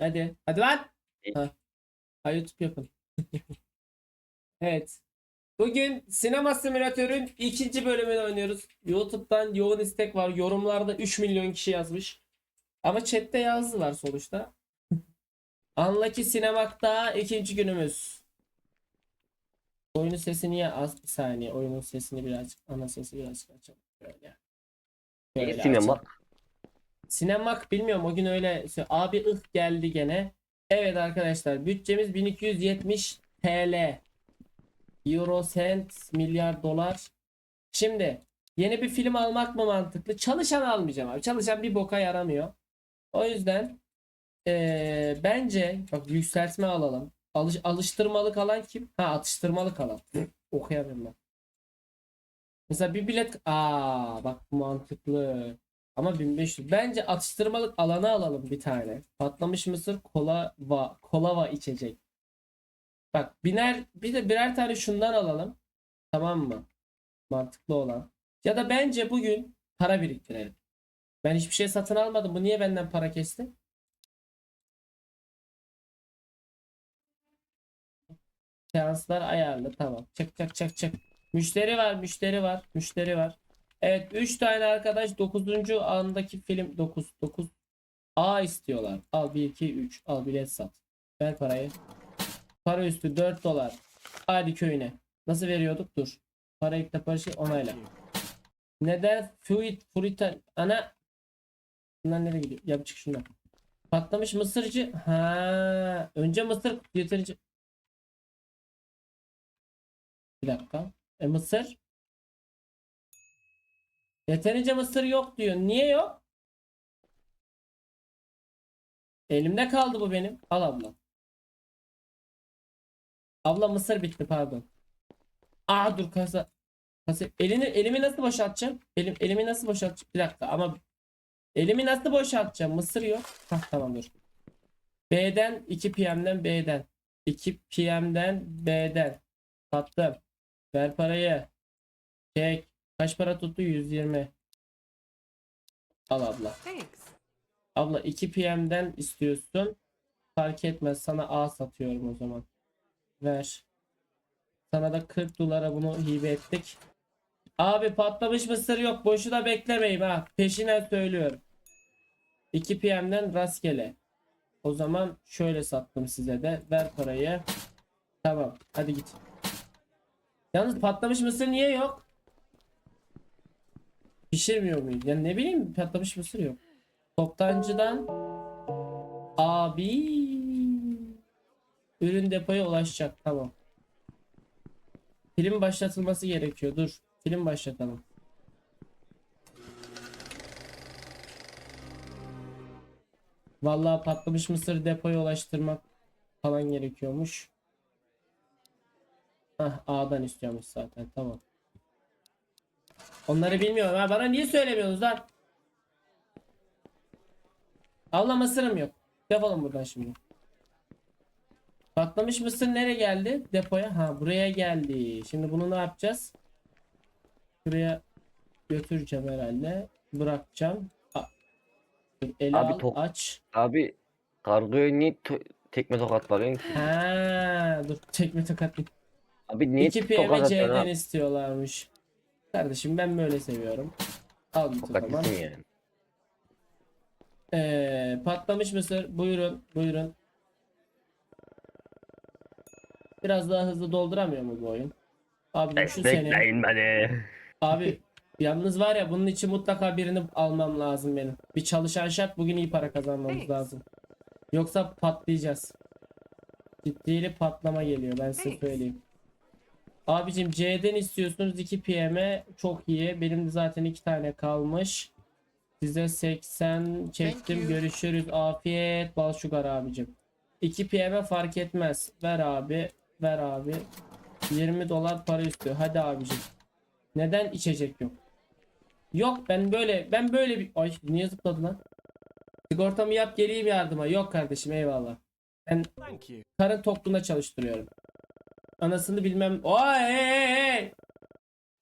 Hadi. Hadi lan. Ha. Ha, YouTube yapın. evet. Bugün Sinema Simülatör'ün ikinci bölümünü oynuyoruz. YouTube'dan yoğun istek var. Yorumlarda 3 milyon kişi yazmış. Ama chatte yazdılar sonuçta. Unlucky Sinemak'ta ikinci günümüz. Oyunun sesi niye az? Bir saniye. Oyunun sesini birazcık, ana sesi birazcık açalım. Böyle. Böyle açalım. Sinema. Sinemak bilmiyorum o gün öyle abi ıh geldi gene. Evet arkadaşlar bütçemiz 1270 TL. Euro cent milyar dolar. Şimdi yeni bir film almak mı mantıklı? Çalışan almayacağım abi. Çalışan bir boka yaramıyor. O yüzden eee, bence bak yükseltme alalım. Alış, alıştırmalık alan kim? Ha atıştırmalık alan. Okuyamıyorum ben. Mesela bir bilet aa bak mantıklı. Ama 1500. Bence atıştırmalık alanı alalım bir tane. Patlamış mısır kola va kolava içecek. Bak biner bir de birer tane şundan alalım. Tamam mı? Mantıklı olan. Ya da bence bugün para biriktirelim. Ben hiçbir şey satın almadım. Bu niye benden para kesti? Seanslar ayarlı. Tamam. Çak çak çak çak. Müşteri var, müşteri var, müşteri var. Evet 3 tane arkadaş 9. andaki film 9 9 A istiyorlar. Al 1 2 3 al bilet sat. Ver parayı. Para üstü 4 dolar. Hadi köyüne. Nasıl veriyorduk? Dur. Para ilk parası onayla. Neden Fuit Furita ana Bunlar nereye gidiyor? Yap çık şundan. Patlamış mısırcı. Ha, önce mısır yeterince Bir dakika. E mısır Yeterince mısır yok diyor. Niye yok? Elimde kaldı bu benim. Al abla. Abla mısır bitti pardon. Aa dur kasa. kasa. Elini elimi nasıl boşaltacağım? Elim elimi nasıl boşaltacağım? Bir dakika ama elimi nasıl boşaltacağım? Mısır yok. Hah tamam dur. B'den 2 PM'den B'den 2 PM'den B'den sattım. Ver parayı. Çek. Kaç para tuttu? 120. Al abla. Thanks. Abla 2 PM'den istiyorsun. Fark etmez. Sana A satıyorum o zaman. Ver. Sana da 40 dolara bunu hibe ettik. Abi patlamış mısır yok. Boşuna beklemeyin ha. Peşinen söylüyorum. 2 PM'den rastgele. O zaman şöyle sattım size de. Ver parayı. Tamam. Hadi git. Yalnız patlamış mısır niye yok? Pişirmiyor muyuz? Yani ne bileyim patlamış mısır yok. Toptancıdan abi ürün depoya ulaşacak. Tamam. Film başlatılması gerekiyor. Dur. Film başlatalım. Vallahi patlamış mısır depoya ulaştırmak falan gerekiyormuş. Hah A'dan istiyormuş zaten. Tamam. Onları bilmiyorum ha. Bana niye söylemiyorsunuz lan? Allah mısırım yok. Defolun buradan şimdi. Patlamış mısır nereye geldi? Depoya. Ha buraya geldi. Şimdi bunu ne yapacağız? Şuraya götüreceğim herhalde. Bırakacağım. Eli Abi al, aç. Abi kargoya niye tekme tokat ki? Ha, dur tekme tokat. Abi niye 2 PM ha? istiyorlarmış. Kardeşim ben böyle seviyorum. Al bir Tokat zaman. yani. Ee, patlamış mısır. Buyurun, buyurun. Biraz daha hızlı dolduramıyor mu bu oyun? Abi şu sene. Destekleyin beni. Abi yalnız var ya bunun için mutlaka birini almam lazım benim. Bir çalışan şart bugün iyi para kazanmamız Thanks. lazım. Yoksa patlayacağız. Ciddiyle patlama geliyor ben size Thanks. söyleyeyim. Abicim C'den istiyorsunuz 2 PM'e çok iyi. Benim de zaten 2 tane kalmış. Size 80 çektim. Görüşürüz. Afiyet bal şugar abicim. 2 PM'e fark etmez. Ver abi. Ver abi. 20 dolar para üstü. Hadi abicim. Neden içecek yok? Yok ben böyle ben böyle bir ay niye zıpladı lan? Sigortamı yap geleyim yardıma. Yok kardeşim eyvallah. Ben karın tokluğuna çalıştırıyorum. Anasını bilmem. Oy hey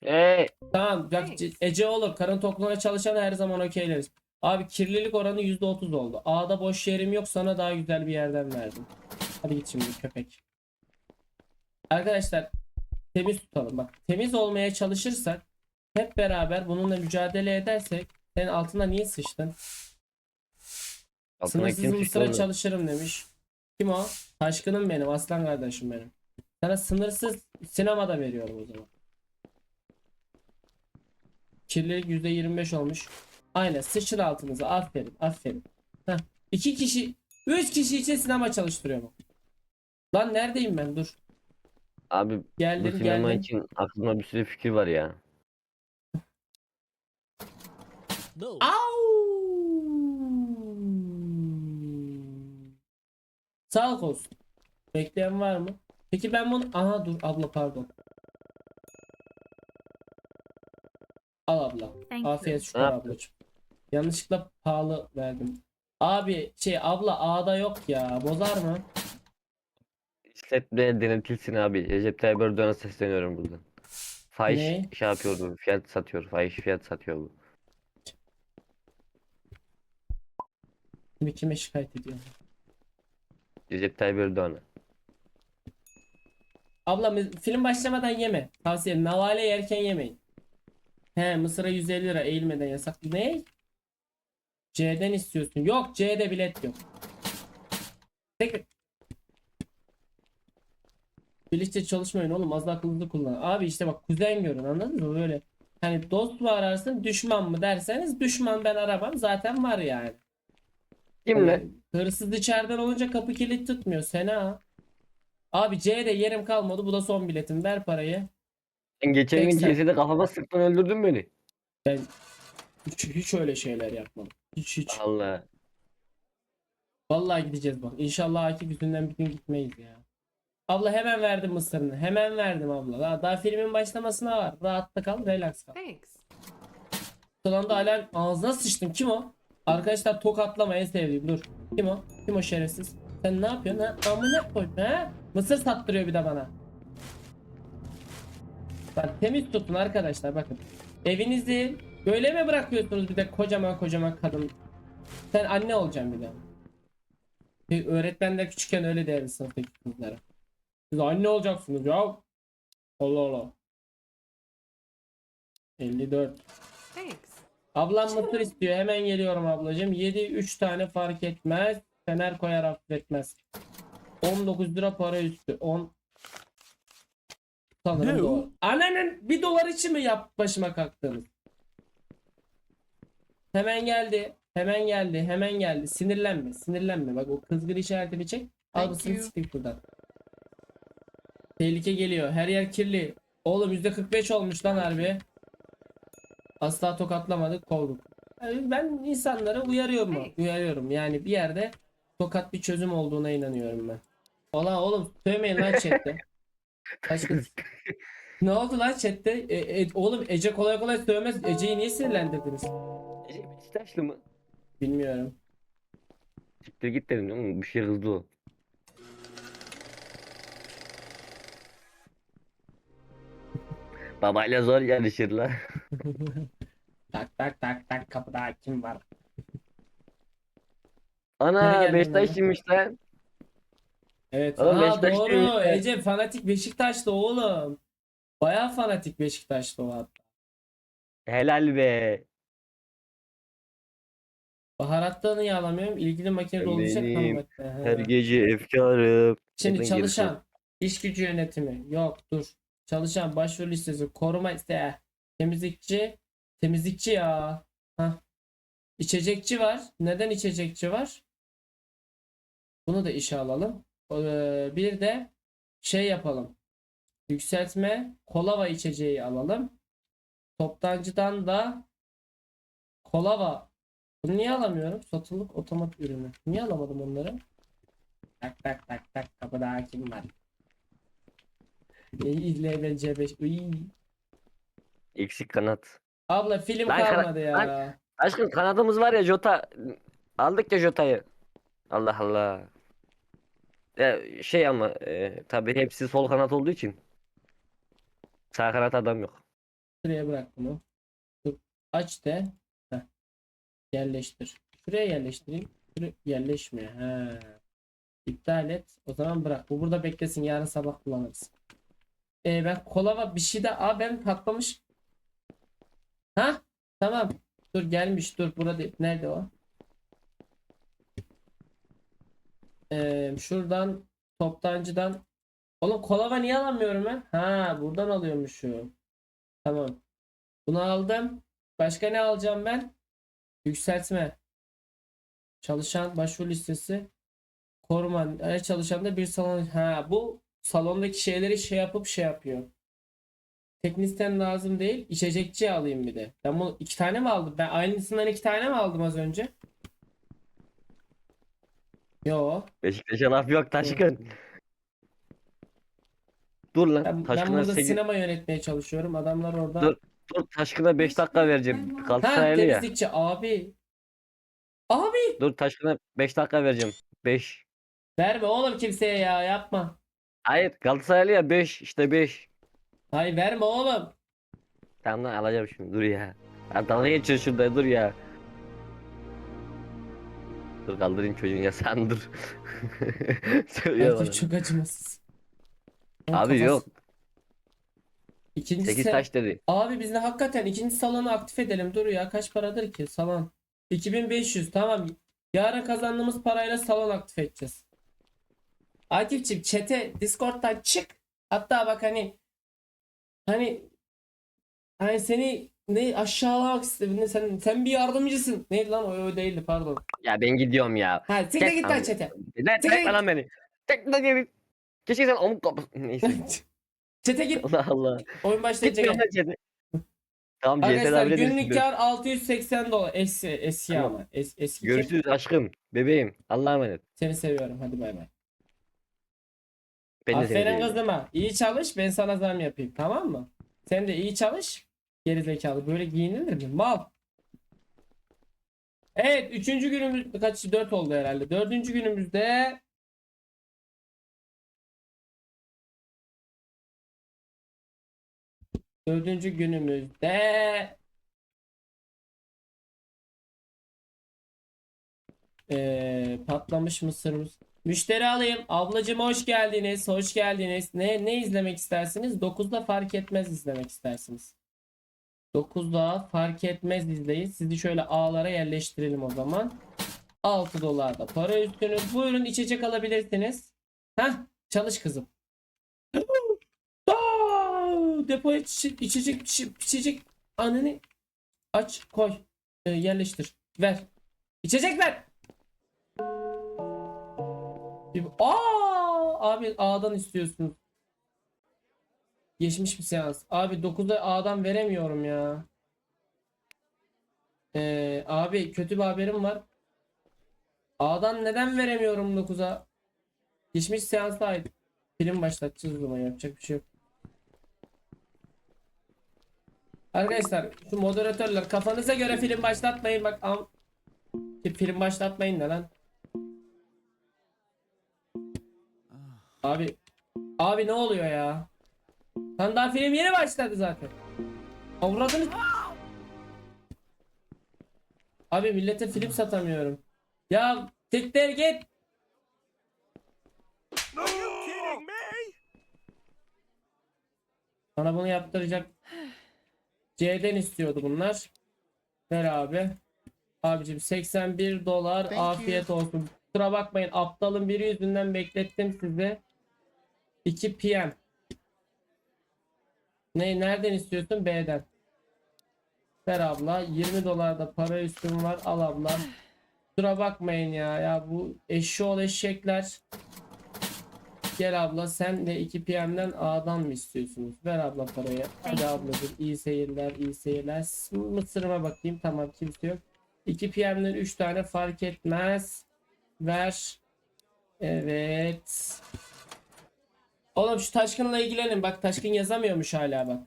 hey hey. Tamam bak Thanks. Ece olur. Karın tokluğuna çalışan her zaman okeyleriz. Abi kirlilik oranı %30 oldu. A'da boş yerim yok sana daha güzel bir yerden verdim. Hadi git şimdi köpek. Arkadaşlar temiz tutalım. Bak temiz olmaya çalışırsak hep beraber bununla mücadele edersek sen altına niye sıçtın? Altına Sınırsız kim mısıra sıçtı çalışırım demiş. Kim o? Taşkınım benim, aslan kardeşim benim. Sana sınırsız sinemada veriyorum o zaman. Kirlilik %25 olmuş. Aynen sıçın altınıza. Aferin, aferin. Heh. İki kişi, üç kişi için sinema çalıştırıyorum. Lan neredeyim ben? Dur. Abi bu Geldim, sinema geldim. için aklımda bir sürü fikir var ya. No. Au! Sağlık olsun. Bekleyen var mı? Peki ben bunu... Aha dur abla pardon. Al abla. Thank Afiyet şükür ablacığım. Yanlışlıkla pahalı verdim. Abi şey abla A'da yok ya. Bozar mı? İşletmeye denetilsin abi. Recep Tayyip Erdoğan'a sesleniyorum buradan. Fahiş Ne? şey yapıyor bu. Fiyat satıyor. Fahiş fiyat satıyor bu. Kimi kime şikayet ediyor? Recep Tayyip Erdoğan'a. Abla film başlamadan yeme. Tavsiye Navale yerken yemeyin. He Mısır'a 150 lira eğilmeden yasak. Ne? C'den istiyorsun. Yok C'de bilet yok. Tek Birlikte çalışmayın oğlum az akıllı kullan. Abi işte bak kuzen görün anladın mı böyle. Hani dost mu ararsın düşman mı derseniz düşman ben aramam zaten var yani. Kimle? Hani Hırsız içeriden olunca kapı kilit tutmuyor. Sena. Abi C'de yerim kalmadı. Bu da son biletim. Ver parayı. Sen geçen gün 80. CS'de kafama sıktın öldürdün beni. Ben hiç, hiç öyle şeyler yapmadım. Hiç hiç. Allah. Vallahi gideceğiz bak. İnşallah Akif yüzünden bir gün gitmeyiz ya. Abla hemen verdim mısırını. Hemen verdim abla. Daha, daha filmin başlamasına var. Rahatta kal, relax kal. Thanks. Son da alarm ağzına sıçtım. Kim o? Arkadaşlar tokatlama en sevdiğim. Dur. Kim o? Kim o şerefsiz? Sen ne yapıyorsun ha? Amına koy. Ha? Mısır sattırıyor bir de bana. Bak temiz tutun arkadaşlar bakın. Evinizi böyle mi bırakıyorsunuz bir de kocaman kocaman kadın? Sen anne olacaksın bir de. Bir Öğretmenler küçükken öyle derdi sınıftaki kızlara. Siz anne olacaksınız ya. Allah Allah. 54. Thanks. Ablam mısır istiyor. Hemen geliyorum ablacığım. 7 3 tane fark etmez. Fener koyar affetmez. 19 lira para üstü. 10 Sanırım Ne o? doğru. Annenin bir dolar için mi yap başıma kalktınız? Hemen geldi. Hemen geldi. Hemen geldi. Sinirlenme. Sinirlenme. Bak o kızgın işaretini çek. Al mısın siktir buradan. Tehlike geliyor. Her yer kirli. Oğlum %45 olmuş lan harbi. Asla tokatlamadık kovduk. Yani ben insanlara uyarıyorum mu? Uyarıyorum. Yani bir yerde tokat bir çözüm olduğuna inanıyorum ben. Valla oğlum sövmeyin lan chatte. Başka... ne oldu lan chatte? E, e, oğlum Ece kolay kolay sövmez. Ece'yi niye sinirlendirdiniz? Recep Beşiktaşlı mı? Bilmiyorum. Siktir git dedim oğlum. Bir şey hızlı o. Babayla zor yarışırlar. tak tak tak tak kapıda kim var? Ana Nereye geldin Beşiktaşlıymış lan. Evet. Oğlum Aa, doğru. ya. Ece fanatik Beşiktaşlı oğlum. Baya fanatik Beşiktaşlı o hatta. Helal be. Baharatta niye alamıyorum? İlgili makinede Ben olacak benim Bak, he. Her gece efkarım. Şimdi Neden gerisi? çalışan iş gücü yönetimi yok dur. Çalışan başvuru listesi koruma iste temizlikçi temizlikçi ya. Hah. İçecekçi var. Neden içecekçi var? Bunu da işe alalım. Ee, bir de şey yapalım. Yükseltme kolava içeceği alalım. Toptancıdan da kolava. Bunu niye alamıyorum? Satılık otomat ürünü. Niye alamadım onları? Tak tak tak tak kapıda kim var? İzle C5. Uy. Eksik kanat. Abla film Lan kalmadı ya. Aşkım kanadımız var ya Jota. Aldık ya Jota'yı. Allah Allah. Şey ama e, tabii hepsi sol kanat olduğu için. Sağ kanat adam yok. Şuraya bırak bunu. Aç de. Heh. Yerleştir. Şuraya yerleştireyim. Şuraya yerleşmiyor. He. İptal et. O zaman bırak. Bu burada beklesin. Yarın sabah kullanırız. Ee, ben kolava bir şey de... Aa ben patlamış. Ha? Tamam. Dur gelmiş. Dur burada. Nerede o? Ee, şuradan toptancıdan. Oğlum kolava niye alamıyorum ben? Ha buradan alıyormuşum. Tamam. Bunu aldım. Başka ne alacağım ben? Yükseltme. Çalışan başvuru listesi. Koruma. Her çalışanda bir salon. Ha bu salondaki şeyleri şey yapıp şey yapıyor. Teknisyen lazım değil. İçecekçi alayım bir de. Ben bunu iki tane mi aldım? Ben aynısından iki tane mi aldım az önce? Yo. Beşiktaş'a laf yok Taşkın. Dur lan. Ben, ben Taşkın'a burada 8 sinema yönetmeye çalışıyorum. Adamlar orada. Dur. Dur Taşkın'a 5 dakika vereceğim. Ha Galatasaraylı ya. temizlikçi abi. Abi Dur Taşkın'a 5 dakika vereceğim. 5. verme oğlum kimseye ya yapma. Hayır Galatasaraylı ya 5 işte 5. Hayır verme oğlum. Tamam lan alacağım şimdi dur ya. Ya dalga geçiyor şurada dur ya. Dur kaldırayım çocuğun yasağını dur. Söylüyor bana. Belki çok acımasız. Abi kafası- yok. İkincisi 8 taş dedi. abi biz de hakikaten ikinci salonu aktif edelim. Dur ya kaç paradır ki salon? 2500 tamam. Yarın kazandığımız parayla salon aktif edeceğiz. Akifçim çete Discord'dan çık. Hatta bak hani hani hani seni ne aşağılamak istedim. Sen sen bir yardımcısın. Neydi lan o, o değildi pardon. Ya ben gidiyorum ya. Ha siktir Tek git lan çete. Lan Tek- tekme lan beni. Tekme geri. Keşke sen omuk kapı. Neyse. çete git. Allah Allah. Oyun başlayınca Gitmiyorum lan chat'e. Tamam CS'de Arkadaşlar habire günlük kar 680 dolar. Eski, eski Tamam. ama. Es, eski. Görüşürüz aşkım. Bebeğim. Allah'a emanet. Seni seviyorum. Hadi bay bay. Ben de seni Aferin seviyorum. kızıma. İyi çalış ben sana zam yapayım. Tamam mı? Sen de iyi çalış. Geri zekalı. Böyle giyinilir mi? Mal. Evet. Üçüncü günümüz kaç? Dört oldu herhalde. Dördüncü günümüzde Dördüncü günümüzde Ee, patlamış mısırımız. Müşteri alayım. Ablacığım hoş geldiniz. Hoş geldiniz. Ne ne izlemek istersiniz? 9'da fark etmez izlemek istersiniz. 9'da fark etmez izleyin. Sizi şöyle ağlara yerleştirelim o zaman. 6 dolar da para üstünüz. Buyurun içecek alabilirsiniz. Heh, çalış kızım. Aa, depoya içecek, içecek, içecek. Ananı aç, koy. Ee, yerleştir. Ver. İçecek ver. Aa, abi A'dan istiyorsunuz. Geçmiş bir seans. Abi 9'da A'dan veremiyorum ya. Ee, abi kötü bir haberim var. A'dan neden veremiyorum 9'a? Geçmiş seansa ait. Film başlatacağız o zaman yapacak bir şey yok. Arkadaşlar şu moderatörler kafanıza göre film başlatmayın bak am film başlatmayın ne lan? Abi abi ne oluyor ya? Lan daha film yeni başladı zaten. Avradını Abi millete film satamıyorum. Ya siktir git. Bana bunu yaptıracak. C'den istiyordu bunlar. Ver abi. Abicim 81 dolar Thank you. afiyet olsun. Kusura bakmayın aptalın biri yüzünden beklettim sizi. 2 PM. Ne nereden istiyorsun? B'den. Ver abla. 20 dolar da para üstüm var. Al abla. Kusura bakmayın ya. Ya bu eşşoğlu eşekler. Gel abla sen de 2 PM'den A'dan mı istiyorsunuz? Ver abla parayı. Hadi ablacığım iyi seyirler iyi seyirler. Mısırıma bakayım tamam kimse yok. 2 PM'den 3 tane fark etmez. Ver. Evet. Oğlum şu Taşkın'la ilgilenin. Bak Taşkın yazamıyormuş hala bak.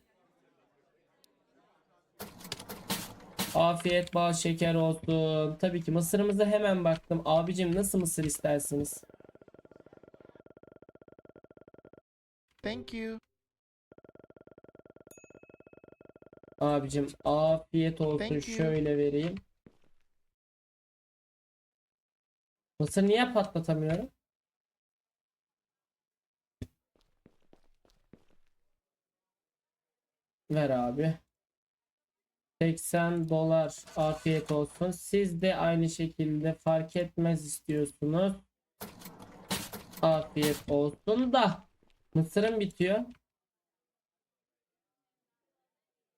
Afiyet bal şeker olsun. Tabii ki mısırımıza hemen baktım. Abicim nasıl mısır istersiniz? Thank you. Abicim afiyet olsun. Thank you. Şöyle vereyim. Mısır niye patlatamıyorum? Ver abi. 80 dolar afiyet olsun. Siz de aynı şekilde fark etmez istiyorsunuz. Afiyet olsun da mısırım bitiyor.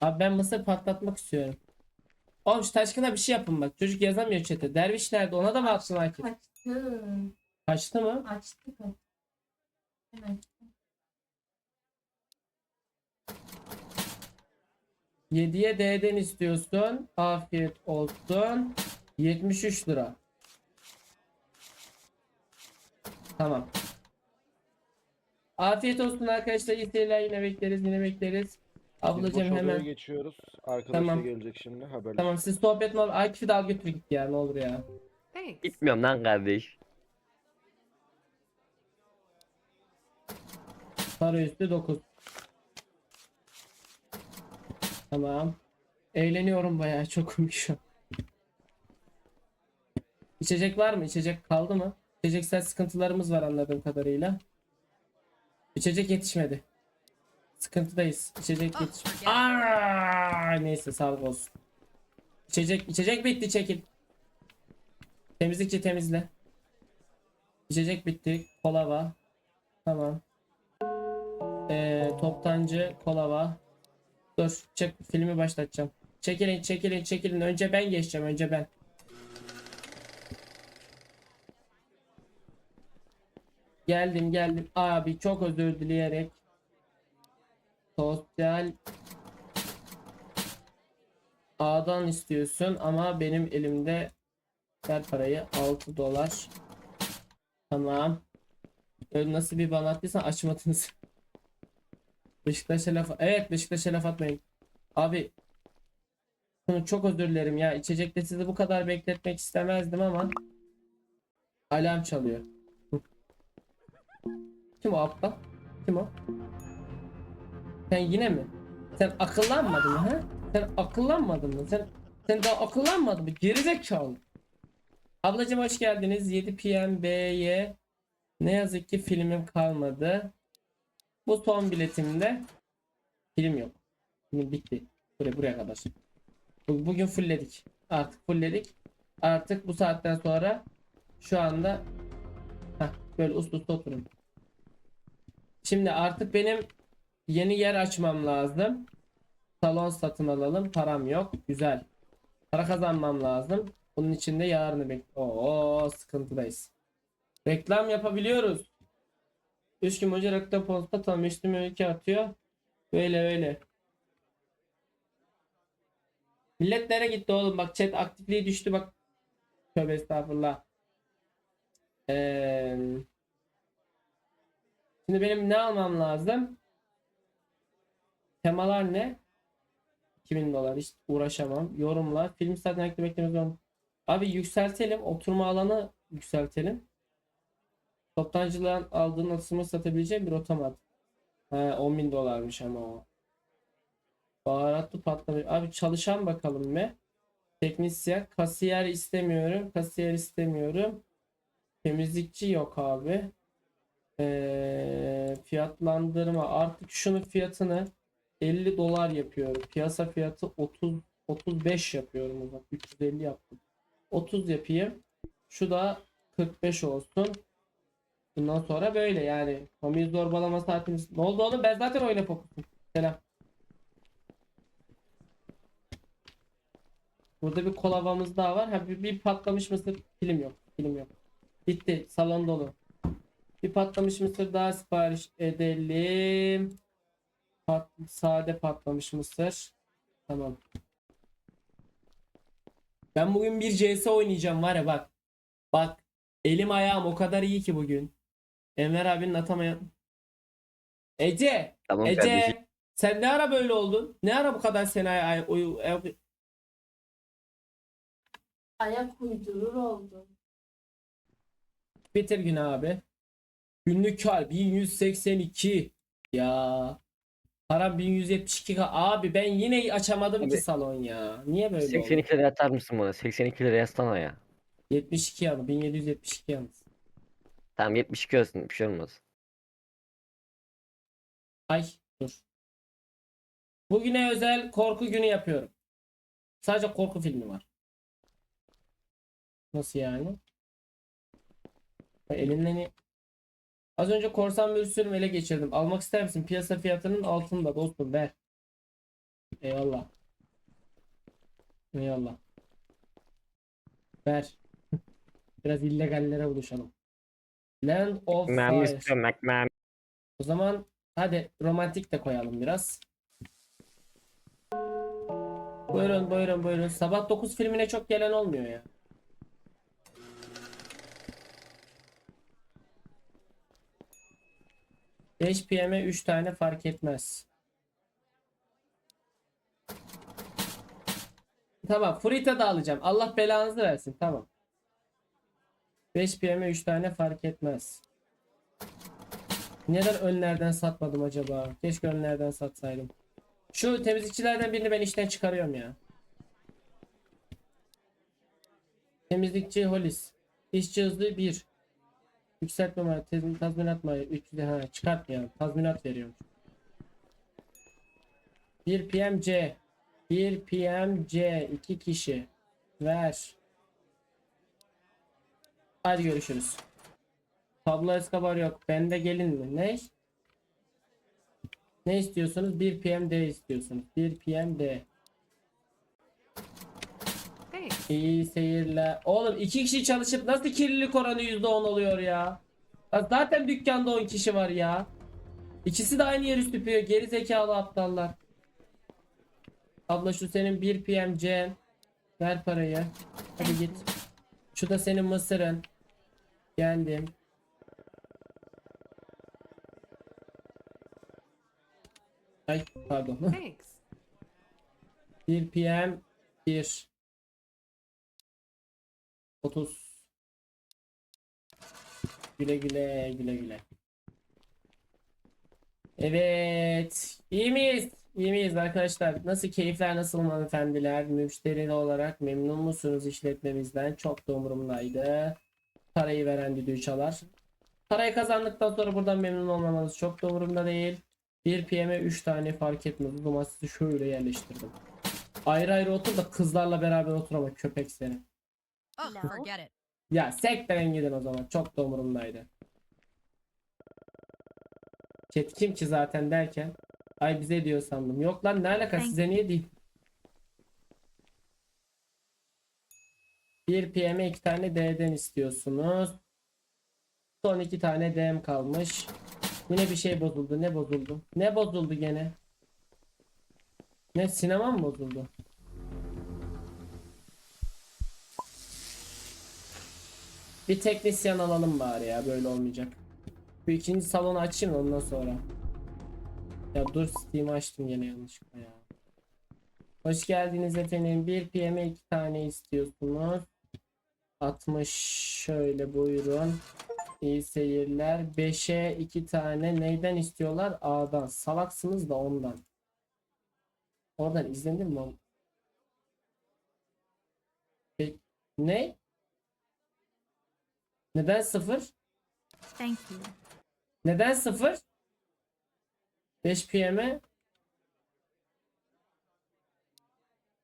Abi ben mısır patlatmak istiyorum. Oğlum şu taşkına bir şey yapın bak. Çocuk yazamıyor chat'e. Derviş nerede? Ona da mı atsın Akif? Kaçtı. Kaçtı mı? Açtı. Evet. 7'ye D'den istiyorsun. Afiyet olsun. 73 lira. Tamam. Afiyet olsun arkadaşlar. İyi seyirler. Yine bekleriz. Yine bekleriz. Ablacığım hemen. geçiyoruz. Arkadaş Tamam. gelecek şimdi haberleşelim. Tamam siz sohbet ne olur. Akif'i de al götür git ya ne olur ya. Thanks. Gitmiyorum lan kardeş. Para üstü 9. Tamam. Eğleniyorum bayağı çok komik şu. İçecek var mı? İçecek kaldı mı? İçeceksel sıkıntılarımız var anladığım kadarıyla. İçecek yetişmedi. Sıkıntıdayız. İçecek yetiş. Aa, neyse sağlık olsun. İçecek içecek bitti çekil. Temizlikçi temizle. İçecek bitti. Kola var. Tamam. Ee, toptancı kolava. Dur, çek filmi başlatacağım. Çekilin, çekilin, çekilin. Önce ben geçeceğim, önce ben. Geldim, geldim. Abi çok özür dileyerek. Sosyal A'dan istiyorsun ama benim elimde ver parayı 6 dolar. Tamam. Öyle nasıl bir bana attıysan açmadınız. Beşiktaş'a laf Evet Beşiktaş'a laf atmayın. Abi çok özür dilerim ya. İçecekte sizi bu kadar bekletmek istemezdim ama alarm çalıyor. Kim o aptal? Kim o? Sen yine mi? Sen akıllanmadın mı ha? Sen akıllanmadın mı? Sen sen daha akıllanmadın mı? Gerizekalı. Ablacım hoş geldiniz. 7 PM B'ye ne yazık ki filmim kalmadı. Bu son biletimde film yok. Film bitti. Buraya, buraya kadar. Bu- Bugün fullledik. Artık fullledik. Artık bu saatten sonra şu anda Heh, böyle uslu uslu oturun. Şimdi artık benim yeni yer açmam lazım. Salon satın alalım. Param yok. Güzel. Para kazanmam lazım. Bunun için de yarını bek. Oo sıkıntıdayız. Reklam yapabiliyoruz. 3 gün reklam posta tam üstüme ülke atıyor. Böyle öyle. Millet nereye gitti oğlum? Bak chat aktifliği düştü bak. Tövbe estağfurullah. Ee, şimdi benim ne almam lazım? Temalar ne? 2000 dolar hiç uğraşamam. Yorumlar. Film zaten ekle beklemiyorum. Abi yükseltelim. Oturma alanı yükseltelim. Toptancıların aldığın atışımı satabileceğim bir otomat. He 10 bin dolarmış ama o. Baharatlı patlamış. Abi çalışan bakalım be. Teknisyen. Kasiyer istemiyorum. Kasiyer istemiyorum. Temizlikçi yok abi. Ee, fiyatlandırma. Artık şunun fiyatını 50 dolar yapıyorum. Piyasa fiyatı 30 35 yapıyorum o zaman. 350 yaptım. 30 yapayım. Şu da 45 olsun. Bundan sonra böyle yani. Mami'yi zorbalama saatimiz. Ne oldu oğlum? Ben zaten oyuna fokusum. Selam. Burada bir kolavamız daha var. Ha bir, bir patlamış mısır. Film yok. Film yok. Bitti. Salon dolu. Bir patlamış mısır daha sipariş edelim. Pat, sade patlamış mısır. Tamam. Ben bugün bir CS oynayacağım var ya bak. Bak. Elim ayağım o kadar iyi ki bugün. Enver abinin atamayan. Ece. Tamam Ece. kardeşim. Sen ne ara böyle oldun? Ne ara bu kadar Sena'ya ay- oy- ay- Ayak uydurur oldu. bitir gün abi. Günlük kar 1182. Ya. Param 1172 ka- abi ben yine açamadım ki Abi, salon ya. Niye böyle oldu? 82 lira atar mısın bana? 82 lira yazsana ya. 72 yalnız. 1772 yalnız. Tamam 72 olsun bir şey olmaz. Ay dur. Bugüne özel korku günü yapıyorum. Sadece korku filmi var. Nasıl yani? Ha, Elinden i- Az önce korsan bir sürüm ele geçirdim. Almak ister misin? Piyasa fiyatının altında dostum ver. Eyvallah. Eyvallah. Ver. Biraz illegallere buluşalım. Land of Ben Fire. istiyorum ekmeğim. O zaman hadi romantik de koyalım biraz. Buyurun buyurun buyurun. Sabah 9 filmine çok gelen olmuyor ya. Beş PM'e 3 tane fark etmez. Tamam, Frita da alacağım. Allah belanızı versin. Tamam. 5 PM'e 3 tane fark etmez. Neden önlerden satmadım acaba? Keşke önlerden satsaydım. Şu temizlikçilerden birini ben işten çıkarıyorum ya. Temizlikçi Holis. İşçi hızlı 1. Yükseltme var. Tazminat mı? 300 ha çıkartmayalım. Tazminat veriyorum. 1 PMC. 1 PMC. 2 kişi. Ver. Hadi görüşürüz. Pablo Escobar yok. Bende gelin mi? Ne? Ne istiyorsunuz? 1 PMD istiyorsunuz. 1 PMD. İyi seyirler. Oğlum iki kişi çalışıp nasıl kirlilik oranı %10 oluyor ya? Ya Zaten dükkanda 10 kişi var ya. İkisi de aynı yeri süpüyor. Geri zekalı aptallar. Abla şu senin 1 PMC. Ver parayı. Hadi git. Şu da senin mısırın. Geldim. Ay pardon. Thanks. 1 PM 1 30 Güle güle güle güle. Evet. İyi miyiz? İyi miyiz arkadaşlar? Nasıl keyifler nasıl hanımefendiler? Müşteri olarak memnun musunuz işletmemizden? Çok da umurumdaydı. Parayı veren düdüğü çalar. Parayı kazandıktan sonra buradan memnun olmamanız çok da umurumda değil. 1 PM'e 3 tane fark etmez. Zaman sizi şöyle yerleştirdim. Ayrı ayrı otur da kızlarla beraber otur ama köpek seni. Oh, forget it. Ya sektiren gidin o zaman. Çok da umurumdaydı. Chat kim ki zaten derken. Ay bize diyor sandım. Yok lan ne alaka size niye değil. 1 PM'e 2 tane D'den istiyorsunuz. Son 2 tane DM kalmış. Yine bir şey bozuldu. Ne bozuldu? Ne bozuldu gene? Ne sinema mı bozuldu? Bir teknisyen alalım bari ya böyle olmayacak. Bu ikinci salonu açayım da ondan sonra. Ya dur Steam açtım yine yanlışlıkla ya. Hoş geldiniz efendim. 1 PM'e 2 tane istiyorsunuz. 60 şöyle buyurun. İyi seyirler. 5'e 2 tane neyden istiyorlar? A'dan. Salaksınız da ondan. Oradan izlenir mi? o? Pe- ne? Neden sıfır? Thank you. Neden sıfır? 5 PM'e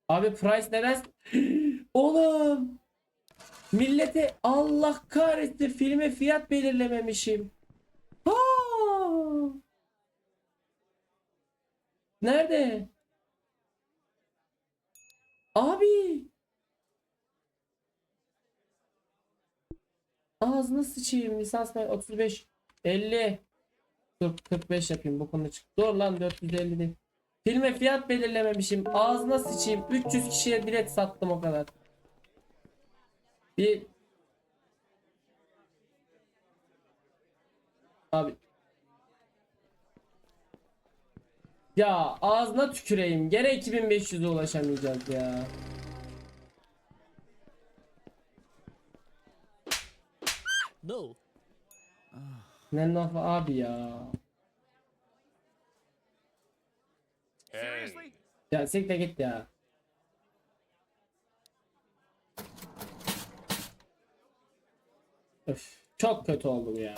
Abi price neden Oğlum Millete Allah kahretsin filme fiyat belirlememişim. Aa! Nerede? Abi Ağzına sıçayım lisans ver 35 50 Dur 45 yapayım bu konu çık. Dur lan 450 değil. Filme fiyat belirlememişim. Ağzına sıçayım. 300 kişiye bilet sattım o kadar. Bir Abi Ya ağzına tüküreyim. Gene 2500'e ulaşamayacağız ya. No. Ne laf abi ya. Ya siktir git ya. Öf, çok kötü oldum ya.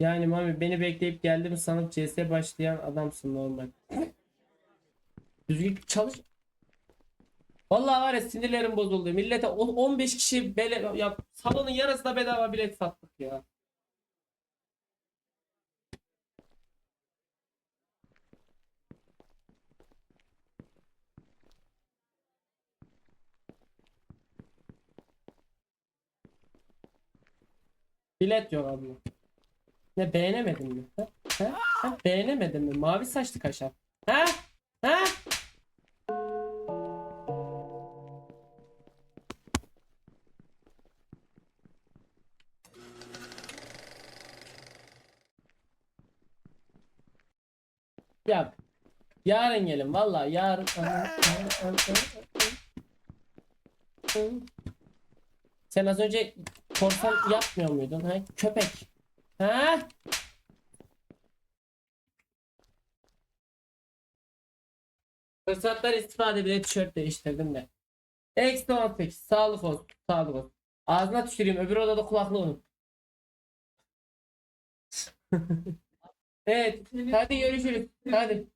Yani Mami beni bekleyip geldim sanıp CS başlayan adamsın normal. Düzgün çalış. Vallahi var ya sinirlerim bozuldu. Millete on- 15 kişi bele ya salonun yarısına bedava bilet sattık ya. Bilet yok abla. Ne beğenemedin mi? Ha? Ha? Ha? Beğenemedin mi? Mavi saçlı kaşar. Ha? Ha? Ya yarın gelin vallahi yarın. Sen az önce korsan yapmıyor muydun ha? Köpek. Ha? Fırsatlar istifade bile tişört değiştirdim de. Eksi 18. Sağlık olsun. Sağlık olsun. Ağzına tüküreyim. Öbür odada kulaklığı unut. evet. Hadi görüşürüz. Hadi.